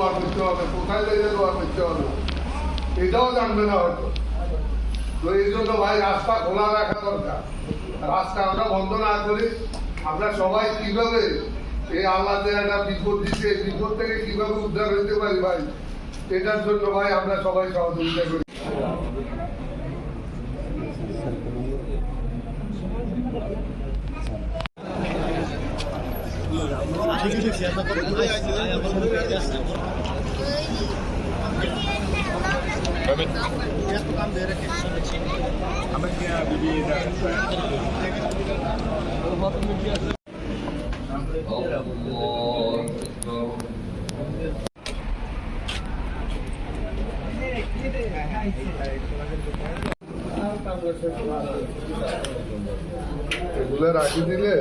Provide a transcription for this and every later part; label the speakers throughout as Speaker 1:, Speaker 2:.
Speaker 1: দোয়া করতে হবে কোথায় যাইলে দোয়া করতে হবে এটাও জানবে না হয়তো তো এই জন্য ভাই রাস্তা খোলা রাখা দরকার রাস্তা আমরা বন্ধ না করি আমরা সবাই কীভাবে এই আল্লাহ একটা বিপদ দিচ্ছে বিপদ থেকে কীভাবে উদ্ধার হইতে পারি ভাই এটার জন্য ভাই আমরা সবাই সহযোগিতা করি এগুলো রাখি দিলে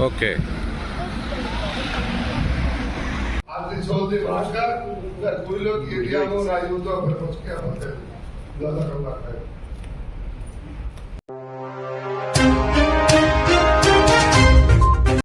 Speaker 1: ओके।
Speaker 2: भाषा
Speaker 1: कोई लोग इंडिया को राजदूतों पर पहुँच के आते हैं। ज़्यादा कम बात है।